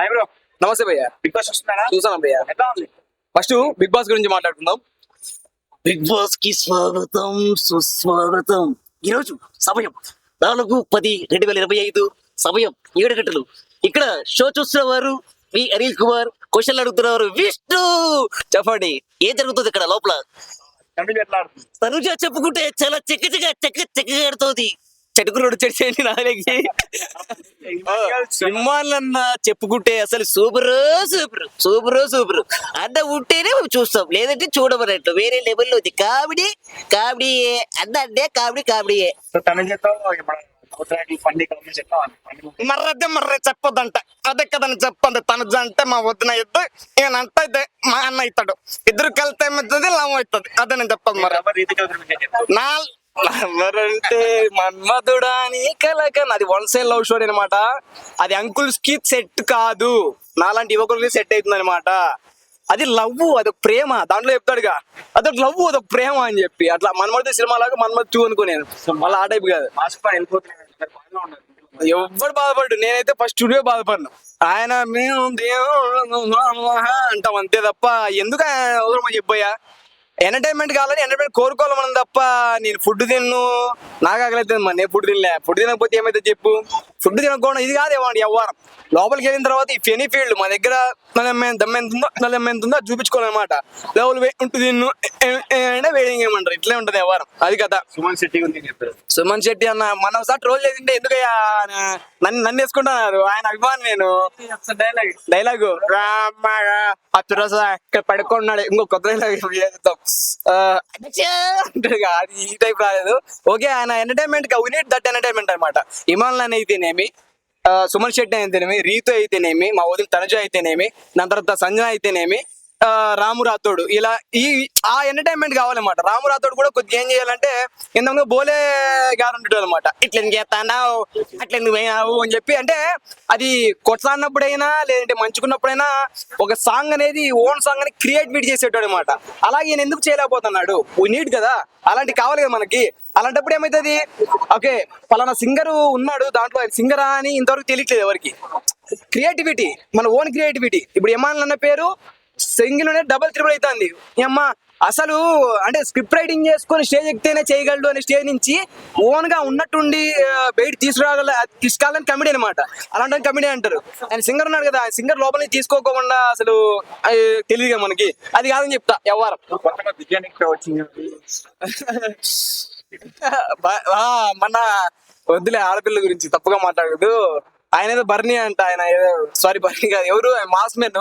Hi bro నమస్తే భయ్య. Big boss వస్తున్నారా చూసాను భయ్య? ఎట్లా ఉంది? ఫస్ట్ బిగ్ బాస్ గురించి మాట్లాడుకుందాం. బిగ్ బాస్కి స్వాగతం సుస్వాగతం. ఈరోజు సమయం నాలుగు పది రెండు వేల ఇరవై ఐదు. సమయం ఏడు గంటలు. ఇక్కడ షో చూస్తున్న వారు మీ అనిల్ కుమార్ క్వశ్చన్లు అడుగుతున్నవారు విష్ణు. చెప్పండి ఏం జరుగుతుంది ఇక్కడ లోపల? తనుజ చెప్పుకుంటే చాలా చెక్కగా చెక్క చెక్కగా ఆడుతోంది. చెడుకురుడు చెడిచేయండి నాలకి సింహాలన్న చెప్పుకుంటే అసలు సూపర్ సూపర్ సూపర్ సూపర్. అన్న ఉంటేనే చూస్తాం లేదంటే చూడమన్నట్లు. వేరే లెవెల్లో ఉంది. కామెడీ కామెడీ అన్న అంటే కామెడీ కామెడీయే సో తమిళతో ఇప్పుడు ఫండి కామెంట్స్ ఎట్లా ఉంది ఫండి మర్రదే మర్రే చెప్పొద్దంట. అదే కదని చెప్పండి తన అంటే మా వదిన ఇద్దు. ఈయనంట అయితే మా అన్న అవుతాడు ఇద్దరు కలితే ఏమవుతుంది? లాభం అవుతుంది. అదే నేను చెప్పదు మరి? నా ఎవరంటే మన్మధుడా అని కలకన్. అది వన్ సైడ్ లవ్ స్టోరీ అనమాట అది అంకుల్స్కి సెట్ కాదు. నాలాంటి యువకులకి సెట్ అవుతుంది అనమాట అది లవ్ అదొక ప్రేమ. దాంట్లో చెప్తాడుగా అదొక లవ్ అదొక ప్రేమ అని చెప్పి. అట్లా మన్మధు సినిమా లాగా మన్మధు టూ అనుకునేది మళ్ళీ ఆ టైప్ కాదు. ఎవ్వరు బాధపడ్డు. నేనైతే ఫస్ట్ స్టూడియో బాధపడినా. ఆయన మేము దేవుడు అంటాం అంతే తప్ప ఎందుకు అవసరం చెప్పోయా ఎంటర్టైన్మెంట్ కావాలని ఎంటర్టైన్మెంట్ కోరుకోవాలి మనం తప్ప నేను ఫుడ్ తిన్ను నాకు ఆకలితుంది మరి నేను ఫుడ్ తినలే. ఫుడ్ తినకపోతే ఏమైతే చెప్పు? ఫుడ్ తినకపోవడం ఇది కాదు ఏమండి వ్యవహారం. లోపలికి వెళ్ళిన తర్వాత ఈ ఫెనీ ఫీల్డ్ మా దగ్గర నలెమ్మ దమ్మ ఎంత ఉందో నలెమ్మ ఎంత ఉందో అది చూపించుకోవాలన్నమాట. లెవెల్ ఉంటుంది అంటే వేడింగ్ ఏమంటారు ఇట్లే ఉంటది వ్యవహారం. అది కథ. సుమన్ శెట్టి గురించి సుమన్ శెట్టి అన్న మనం ఒకసారి ట్రోల్ చేసింటే ఎందుకయ్యా నన్ను నన్ను వేసుకుంటున్నారు. ఆయన అభిమాని నేను. డైలాగ్ డైలాగు అచ్చురస ఇక్కడ పడుకున్నాడు. ఇంకో కొత్త డైలాగ్ ఆ, అది ఈ టైప్ రాలేదు. ఓకే ఆయన ఎంటర్టైన్మెంట్ వినేట్ దట్ ఎంటర్టైన్మెంట్ అనమాట ఇమాన్ అయితేనేమి ఆ, సుమన్ శెట్టి అయితేనేమి రీతు అయితేనేమి మా వదిన తనుజ అయితేనేమి దాని తర్వాత సంజన అయితేనేమి రాము రాథోడ్. ఇలా ఈ ఆ ఎంటర్టైన్మెంట్ కావాలన్నమాట. రాము రాథోడ్ కూడా కొద్దిగా ఏం చేయాలంటే ఇంతకు బోలే గారు ఉంటాడు అనమాట ఇట్లా ఎందుకు చేస్తానావు అట్లా ఎందుకు పోయినావు? అని చెప్పి అంటే అది కొట్లాడినప్పుడైనా లేదంటే మంచుకున్నప్పుడైనా ఒక సాంగ్ అనేది ఓన్ సాంగ్ అని క్రియేటివిటీ చేసేటాడు అనమాట అలాగే ఈయన ఎందుకు చేయలేకపోతున్నాడు? నీట్ కదా అలాంటి కావాలి కదా మనకి. అలాంటప్పుడు ఏమవుతుంది ఓకే పలానా సింగర్ ఉన్నాడు దాంట్లో సింగరా అని ఇంతవరకు తెలియట్లేదు ఎవరికి. క్రియేటివిటీ మన ఓన్ క్రియేటివిటీ ఇప్పుడు ఎమాన్ అన్న పేరు సింగిల్ డబల్ త్రిబుల్ అవుతుంది అమ్మ అసలు అంటే స్క్రిప్ట్ రైటింగ్ చేసుకొని స్టేజ్ ఎక్కితేనే చేయగలడు అనే స్టేజ్ నుంచి ఓన్గా ఉన్నట్టుండి బయట తీసుకురాగల తీసుకురాలని కమిడీ అనమాట అలాంటి కమిడీ అంటారు. ఆయన సింగర్ ఉన్నాడు కదా సింగర్ లోపల తీసుకోకుండా అసలు తెలియదు మనకి. అది కాదని చెప్తా ఆ, మన వద్దులే ఆడపిల్ల గురించి తప్పుగా మాట్లాడదు ఆయన ఏదో బర్నీ అంట ఆయన ఏదో సారీ బర్నీ కాదు. ఎవరు? Mass men.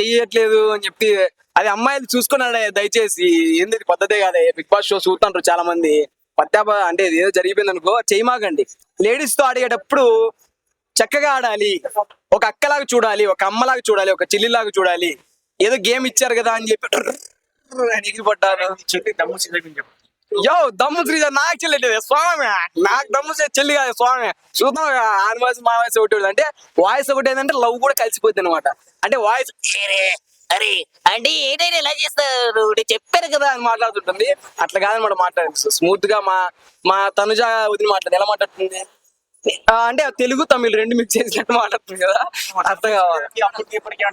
చెయ్యట్లేదు అని చెప్పి అది అమ్మాయిలు చూసుకున్నాడే దయచేసి. ఏంది పద్ధతే కాదే. బిగ్ బాస్ షో చూస్తుంటారు చాలా మంది పత్తాప అంటే ఏదో జరిగిపోయింది అనుకో చేయమాకండి. లేడీస్తో ఆడేటప్పుడు చక్కగా ఆడాలి. ఒక అక్కలాగా చూడాలి ఒక అమ్మలాగా చూడాలి ఒక చెల్లిలాగా చూడాలి. ఏదో గేమ్ ఇచ్చారు కదా అని చెప్పి అని ఎగిరిపడ్డారు దమ్ము యో దమ్ము శ్రీజ నాకు చెల్లి స్వామి. నాకు దమ్ము చెల్లి కాదు స్వామి. చూద్దాం ఆన్ వాయిస్ మా వాయిస్ ఒకటి అంటే వాయిస్ ఒకటి ఏంటంటే లవ్ కూడా కలిసిపోద్ది అనమాట అంటే వాయిస్ అరే అంటే ఏంటైనా ఎలా చేస్తారు నేను చెప్పాను కదా అని మాట్లాడుతుంటుంది. అట్లా కాదనమాట మాట్లాడింది. స్మూత్గా మా మా తనుజ వదిలి మాట్లాడి ఎలా మాట్లాడుతుంది? అంటే తెలుగు తమిళ్ రెండు మిక్స్ చేసినట్టు మాట్లాడుతుంది కదా. అర్థం కావాలి. ఇప్పటికి.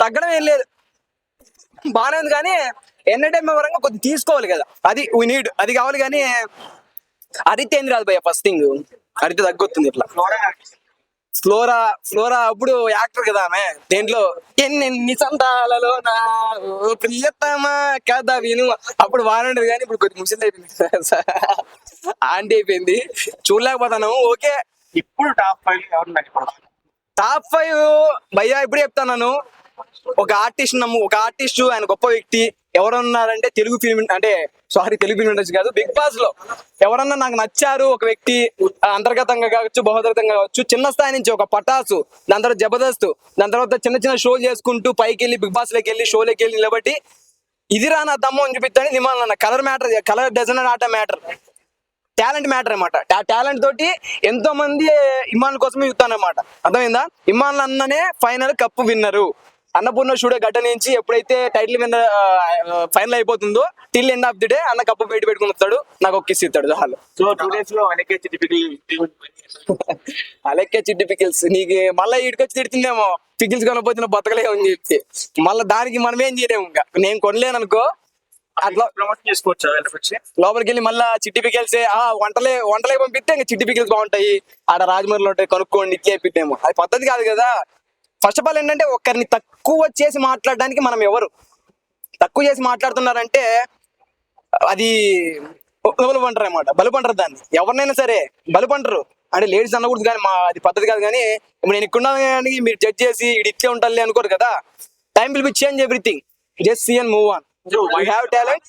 తగ్గడం ఏం లేదు. బాగానే ఉంది కానీ ఎంటర్టైన్మెంట్ పరంగా కొద్దిగా తీసుకోవాలి కదా. అది వీ నీడ్ అది కావాలి కానీ అరితే ఏంది రాదు భయ్య ఫస్ట్ థింగ్ అరితే తగ్గొస్తుంది ఇట్లా. ఫ్లోరా ఫ్లోరా అప్పుడు యాక్టర్ కదా ఆమె. దేంట్లో? ఎన్నెన్ని సంతాలలో నా ప్రియతమా కథ విను. అప్పుడు బాగుండేది కానీ ఇప్పుడు కొద్ది ముసిల్ అయిపోయింది. ఆంటీ అయిపోయింది. చూడలేకపోతాను ఓకే. ఇప్పుడు టాప్ ఫైవ్ టాప్ ఫైవ్ భయ్యా ఇప్పుడు చెప్తాను ఒక ఆర్టిస్ట్ నమ్ము ఒక ఆర్టిస్ట్ ఆయన గొప్ప వ్యక్తి ఎవరున్నారంటే తెలుగు ఫిల్మ్ అంటే సారీ తెలుగు ఫిల్మ్ ఇండస్ట్రీ కాదు బిగ్ బాస్లో. ఎవరన్నా నాకు నచ్చారు ఒక వ్యక్తి అంతర్గతంగా కావచ్చు బహుదర్గతంగా కావచ్చు చిన్న స్థాయి నుంచి ఒక పటాసు దాని తర్వాత జబర్దస్త్ దాని తర్వాత చిన్న చిన్న షోలు చేసుకుంటూ పైకి వెళ్ళి బిగ్ బాస్లోకి వెళ్ళి షోలోకి వెళ్ళి నిలబట్టి ఇది రా నా దమ్ము అని చూపిస్తాను నిమాలన్న కలర్ మ్యాటర్ కలర్ డజన్ ఆట మ్యాటర్ టాలెంట్ మ్యాటర్ అనమాట టాలెంట్ తోటి ఎంతో మంది ఇమాన్ కోసమే చూస్తానమాట అర్థమైందా? ఇమాన్ అన్ననే final cup winner Annapurna studio గడ్డ నుంచి ఎప్పుడైతే టైటిల్ విన్నర్ ఫైనల్ అయిపోతుందో till end of the day అన్న కప్పు బయట పెట్టుకుని వస్తాడు నాకు ఒక కిస్ ఇస్తాడు చాలు సో టూ డేస్లో టిపికల్ అలెక్కే చిట్టి పికిల్స్ నీకు మళ్ళీ ఇటుకొచ్చి తిడుతుందేమో పికిల్స్ కొనపోతున్న బతకలేము అని చెప్పి. మళ్ళీ దానికి మనం ఏం చేయలేము ఇంకా. నేను కొనలేను అనుకో అట్లా లోపలికి వెళ్ళి మళ్ళీ చిట్టి పికిల్స్ ఆ వంటలే వంటలే పంపిస్తే ఇంకా చిట్టి పికిల్స్ బాగుంటాయి. ఆడ రాజమండ్రిలో ఉంటాయి కనుక్కోండి ఇట్లే పెట్టాము అది పద్ధతి కాదు కదా. ఫస్ట్ ఆఫ్ ఆల్ ఏంటంటే ఒకరిని తక్కువ చేసి మాట్లాడడానికి మనం ఎవరు? తక్కువ చేసి మాట్లాడుతున్నారంటే అది బలుపు అంటారు అనమాట బలుపు అంటారు దాన్ని. ఎవరినైనా సరే బలుపు అంటారు అంటే లేడీస్ అనకూడదు కానీ మా అది పద్ధతి కాదు కానీ ఇప్పుడు నేను ఇక్కడ కానీ మీరు జడ్జ్ చేసి ఇది ఇట్లే ఉండాలి అనుకోరు కదా. Time will be change everything just see and move on you have talent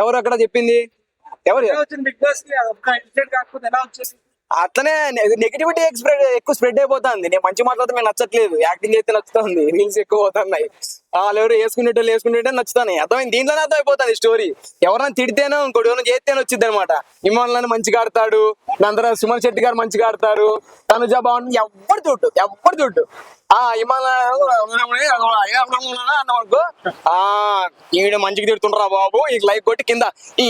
ఎవరు అక్కడ చెప్పింది? ఎవరు? బిగ్ బాస్ కాకపోతే ఎలా వచ్చేసి అట్లనే నెగిటివిటీ స్ప్రెడ్ ఎక్కువ స్ప్రెడ్ అయిపోతుంది. నేను మంచి మాట్లాడితే మేము నచ్చట్లేదు. యాక్టింగ్ చేస్తే నచ్చుతుంది. రీల్స్ ఎక్కువ పోతున్నాయి. వాళ్ళు ఎవరు వేసుకునేటోళ్ళు వేసుకునేటే నచ్చుతాయి అర్థమైంది? దీంట్లోనే అయిపోతుంది స్టోరీ ఎవరైనా తిడితేనో ఇంకోటి ఎవరైనా చేస్తేనే వచ్చింది అనమాట ఇమాన్ మంచిగా ఆడతాడు. నందర సుమన్ శెట్టి గారు మంచిగా ఆడతారు. తనుజా బాగుంటుంది ఎవ్వరు చూడు ఎవ్వరు చూడు ఈడు మంచిగా తిడుతుంటారా బాబు. ఈ లైక్ కొట్టి కింద ఈ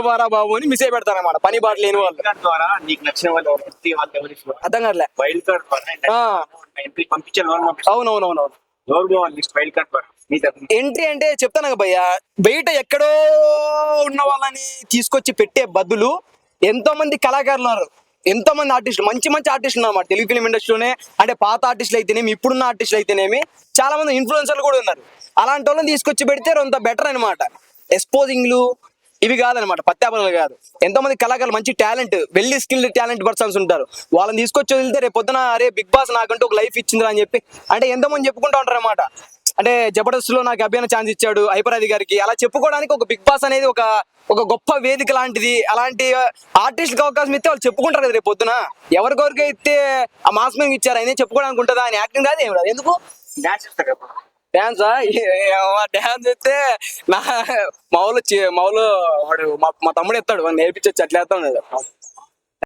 బారా బాబు అని మిస్ అయి పెడతారన్నమాట పని బాట లేని వాళ్ళు. అర్థం కాదులే ఆ. ఎంట్రీ అవునవునవునవును. అంటే చెప్తాను కదా భయ్య బయట ఎక్కడో ఉన్న వాళ్ళని తీసుకొచ్చి పెట్టే బదులు ఎంతో మంది కళాకారులు ఉన్నారు. ఎంతమంది ఆర్టిస్టులు మంచి మంచి ఆర్టిస్టులు ఉన్నారు తెలుగు ఫిలిం ఇండస్ట్రీలోనే అంటే పాత ఆర్టిస్టులు అయితేనేమి ఇప్పుడున్న ఆర్టిస్టులు అయితేనేమి చాలా మంది ఇన్ఫ్లుయెన్సర్లు కూడా ఉన్నారు. అలాంటి వాళ్ళని తీసుకొచ్చి పెడితే కొంత బెటర్ అనమాట ఎక్స్పోజింగ్లు ఇవి కాదనమాట పత్యాపనలు కాదు. ఎంతో మంది కళాకారులు మంచి టాలెంట్ వెల్లి స్కిల్డ్ టాలెంట్ పర్సన్స్ ఉంటారు. వాళ్ళని తీసుకొచ్చి వదిలితే రేపు పొద్దున అరే బిగ్ బాస్ నాకంటూ ఒక లైఫ్ ఇచ్చిందిరా అని చెప్పి అంటే ఎంతో మంది చెప్పుకుంటూ ఉంటారు అనమాట అంటే జబర్దస్త్లో నాకు అభియాన ఛాన్స్ ఇచ్చాడు ఐపరాది గారికి. అలా చెప్పుకోవడానికి ఒక బిగ్ బాస్ అనేది ఒక ఒక గొప్ప వేదిక లాంటిది. అలాంటి ఆర్టిస్ట్ అవకాశం ఇస్తే వాళ్ళు చెప్పుకుంటారు కదా రేపు పొద్దున. ఎవరికొరికి అయితే ఆ మాస్ మీద ఇచ్చారు ఆయన చెప్పుకోవడానికి ఉంటుందా? ఆయన యాక్టింగ్ కాదు ఏమి రాదు ఎందుకు? డాన్స్ డాన్సా డాన్స్ అయితే నా మావులు చి- మావులు వాడు మా తమ్ముడు ఎత్తాడు నేర్పించచ్చు అట్లా వేస్తాడు